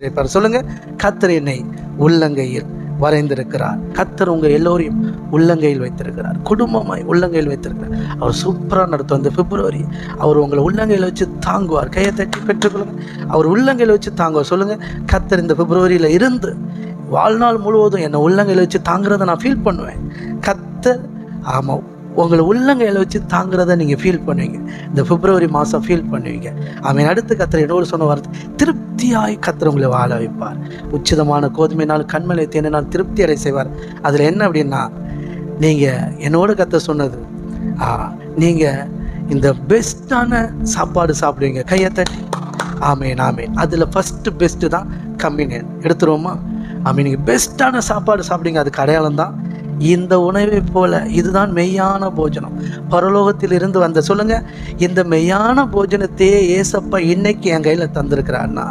இருப்பார் சொல்லுங்க. கத்தர் என்னை உள்ளங்கையில் வரைந்திருக்கிறார். கத்தர் உங்கள் எல்லோரையும் உள்ளங்கையில் வைத்திருக்கிறார். குடும்பமாய் உள்ளங்கையில் வைத்திருக்கிறார். அவர் சூப்பராக நடத்தும் அந்த பிப்ரவரி அவர் உங்களை உள்ளங்கையில் வச்சு தாங்குவார். கையை தட்டி பெற்றுக்கொள்ளுங்க. அவர் உள்ளங்கையில் வச்சு தாங்குவார். சொல்லுங்கள் கத்தர் இந்த பிப்ரவரியில் இருந்து வாழ்நாள் முழுவதும் என்னை உள்ளங்கையில் வச்சு தாங்குறதை நான் ஃபீல் பண்ணுவேன். கத்தர் ஆமாம் உங்களை உள்ளங்கையில் வச்சு தாங்குறத நீங்கள் ஃபீல் பண்ணுவீங்க. இந்த பிப்ரவரி மாதம் ஃபீல் பண்ணுவீங்க. அவன் அடுத்து கத்திர இன்னொரு சொன்ன வார்த்தை திருப்தியாய் கத்திர உங்களை வாழ வைப்பார். உச்சிதமான கோதுமையினால் கண்மலை தேனினால் திருப்தி அடை செய்வார். அதில் என்ன அப்படின்னா நீங்கள் என்னோட கத்த சொன்னது நீங்கள் இந்த பெஸ்ட்டான சாப்பாடு சாப்பிடுவீங்க. கையை தட்டி ஆமேன் ஆமேன். அதில் ஃபஸ்ட்டு பெஸ்ட்டு தான் கம்மினியன் எடுத்துருவோமா? ஆமே நீங்கள் பெஸ்ட்டான சாப்பாடு சாப்பிடுங்க. அதுக்கு அடையாளம் தான் இந்த உணவை போல இதுதான் மெய்யான போஜனம். பரலோகத்தில் இருந்து வந்த சொல்லுங்க இந்த மெய்யான போஜனத்தையே ஏசப்பா இன்னைக்கு என் கையில் தந்திருக்கிறான்னா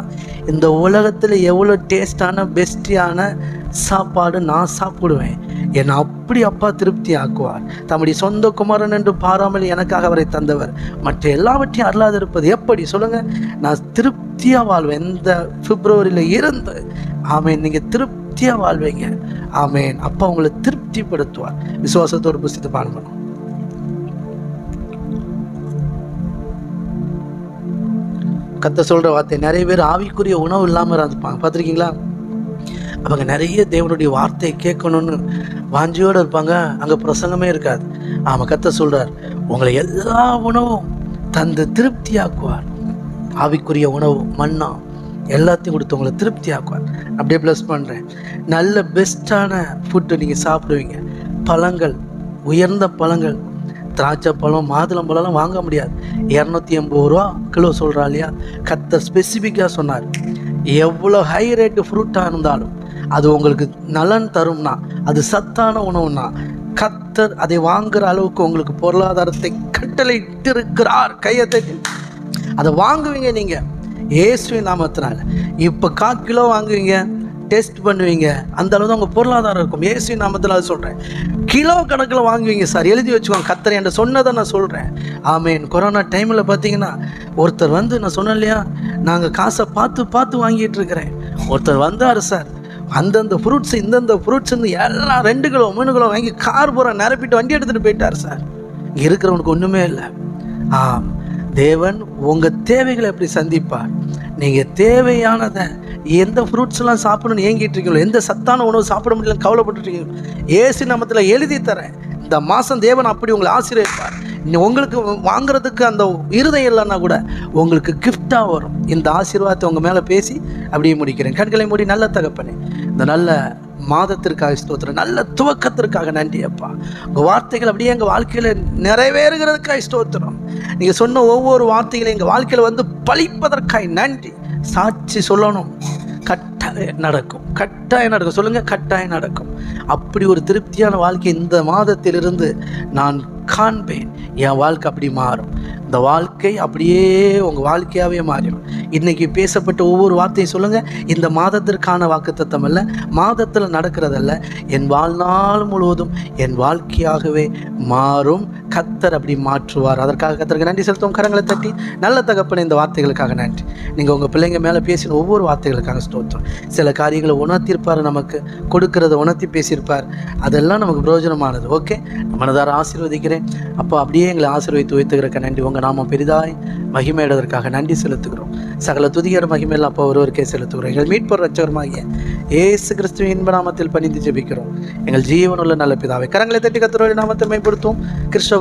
இந்த உலகத்தில் எவ்வளோ டேஸ்டான பெஸ்டியான சாப்பாடு நான் சாப்பிடுவேன். என்னை அப்படி அப்பா திருப்தி ஆக்குவார். தம்முடைய சொந்த குமாரன் என்று பாராமல் எனக்காக அவரை தந்தவர். மற்ற எல்லாவற்றையும் அருளாது இருப்பது எப்படி? சொல்லுங்க நான் திருப்தியாக வாழ்வேன். இந்த பிப்ரவரியில் இருந்து ஆமாம் நீங்கள் திருப்தி திருப்தியாக வாழ்வீங்க. ஆமேன். அப்போ உங்களை திருப்திப்படுத்துவார். விசுவாசத்தோடு புஸ்தத்தை பாடம் பண்ணும் கத்த சொல்கிற வார்த்தை நிறைய பேர் ஆவிக்குரிய உணவு இல்லாமல் இருப்பாங்க பார்த்துருக்கீங்களா? அவங்க நிறைய தேவனுடைய வார்த்தையை கேட்கணும்னு வாஞ்சியோடு இருப்பாங்க. அங்கே பிரசங்கமே இருக்காது. ஆமாம் கத்த சொல்கிறார் உங்களை எல்லா உணவும் தந்து திருப்தியாக்குவார். ஆவிக்குரிய உணவு மன்னா எல்லாத்தையும் கொடுத்து உங்களை திருப்தி ஆக்குவார் அப்படியே ப்ளஸ் பண்ணுறேன் நல்ல பெஸ்ட்டான ஃபுட்டு நீங்கள் சாப்பிடுவீங்க. பழங்கள் உயர்ந்த பழங்கள். திராட்சை பழம் மாதுளம் பழம்லாம் வாங்க முடியாது. இரநூத்தி எண்பது ரூபா கிலோ சொல்கிறா இல்லையா? கத்த ஸ்பெசிஃபிக்காக சொன்னார். எவ்வளோ ஹை ரேட்டு ஃப்ரூட்டாக இருந்தாலும் அது உங்களுக்கு நலன் தரும்னா அது சத்தான உணவுனா கத்தர் அதை வாங்குற அளவுக்கு உங்களுக்கு பொருளாதாரத்தை கட்டளையிட்டு இருக்கிறார் கையை அதை வாங்குவீங்க நீங்கள் ஏசுவின் நாமத்தினால. இப்போ கால் கிலோ வாங்குவீங்க டெஸ்ட் பண்ணுவீங்க அந்த அளவு தான் உங்கள் பொருளாதாரம் இருக்கும். ஏசுவின் நாமத்தில் அது சொல்கிறேன் கிலோ கணக்கில் வாங்குவீங்க சார். எழுதி வச்சுக்கோங்க கத்தரை என்ற சொன்னதை நான் சொல்கிறேன் ஆமேன். கொரோனா டைமில் பார்த்தீங்கன்னா ஒருத்தர் வந்து நான் சொன்னேன் இல்லையா நாங்கள் காசை பார்த்து பார்த்து வாங்கிட்டு இருக்கிறேன். ஒருத்தர் வந்தார் சார். அந்தந்த ஃப்ரூட்ஸ் இந்தந்த ஃப்ரூட்ஸ்ன்னு எல்லாம் ரெண்டு கிலோ மூணு கிலோ வாங்கி கார் பூரா நிரப்பிட்டு வண்டி எடுத்துகிட்டு போயிட்டார் சார். இங்கே இருக்கிறவனுக்கு ஒன்றுமே இல்லை. ஆம். தேவன் உங்கள் தேவைகளை எப்படி சந்திப்பார்? நீங்கள் தேவையானதை எந்த ஃப்ரூட்ஸ்லாம் சாப்பிடணும்னு ஏங்கிட்டு இருக்கீங்களோ எந்த சத்தான உணவு சாப்பிட முடியலன்னு கவலைப்பட்டுருக்கீங்களோ ஏசு நாமத்தில் எழுதி தரேன். இந்த மாதம் தேவன் அப்படி உங்களை ஆசீர்வதிப்பார். உங்களுக்கு வாங்குறதுக்கு அந்த இருதயம் இல்லைன்னா கூட உங்களுக்கு கிஃப்டாக வரும். இந்த ஆசீர்வாதத்தை உங்கள் மேலே பேசி அப்படியே முடிக்கிறேன். கண்களை மூடி நல்ல தகப்பனே இந்த நல்ல மாதத்திற்காக ஸ்தோத்திரம். நல்ல துவக்கத்திற்காக நன்றி அப்பா. உங்கள் வார்த்தைகள் அப்படியே எங்கள் வாழ்க்கையில் நிறைவேறுகிறதுக்காக ஸ்தோத்திரம். நீங்கள் சொன்ன ஒவ்வொரு வார்த்தைகளையும் எங்கள் வாழ்க்கையில் வந்து பழிப்பதற்காய் நன்றி. சாட்சி சொல்லணும். கட்டாயம் நடக்கும். கட்டாயம் நடக்கும். சொல்லுங்கள் கட்டாயம் நடக்கும். அப்படி ஒரு திருப்தியான வாழ்க்கை இந்த மாதத்திலிருந்து நான் காண்பேன். என் வாழ்க்கை அப்படி மாறும். இந்த வாழ்க்கை அப்படியே உங்கள் வாழ்க்கையாகவே மாறிடும். இன்றைக்கி பேசப்பட்ட ஒவ்வொரு வார்த்தையும் சொல்லுங்கள் இந்த மாதத்திற்கான வாக்குத்தத்தம் அல்ல மாதத்தில் நடக்கிறதல்ல. என் வாழ்நாள் முழுவதும் என் வாழ்க்கையாகவே மாறும். கத்தர் அப்படி மாற்றுவார். அதற்காக கத்தருக்கு நன்றி செலுத்தும் கரங்களை தட்டி நல்ல தகப்பன இந்த வார்த்தைகளுக்காக நன்றி. நீங்கள் உங்கள் பிள்ளைங்க மேலே பேசின ஒவ்வொரு வார்த்தைகளுக்காக ஸ்தோத்திரம். சில காரியங்களை உணர்த்தியிருப்பார் நமக்கு கொடுக்கறத உணர்த்தி பேசியிருப்பார். அதெல்லாம் நமக்கு பிரயோஜனமானது. ஓகே? மனதார ஆசீர்வதிக்கிறேன். அப்போ அப்படியே எங்களை ஆசீர்வதித்து வைத்துக்கிறக்க நன்றி. உங்கள் நாம பெரிதாய் மகிமையிடுவதற்காக நன்றி செலுத்துகிறோம். சகல துதிகர மகிமையில் அப்போ ஒருவருக்கே செலுத்துகிறோம். எங்கள் மீட்பர் ரச்சகரமாகிய ஏசு கிறிஸ்துவின் இன்ப நாமத்தில் பணிந்து ஜெபிக்கிறோம். எங்கள் ஜீவனுள்ள நல்ல பிதாவை கரங்களை தட்டி கத்துறோட நாமத்தை மேம்படுத்தும் கிறிஸ்தவ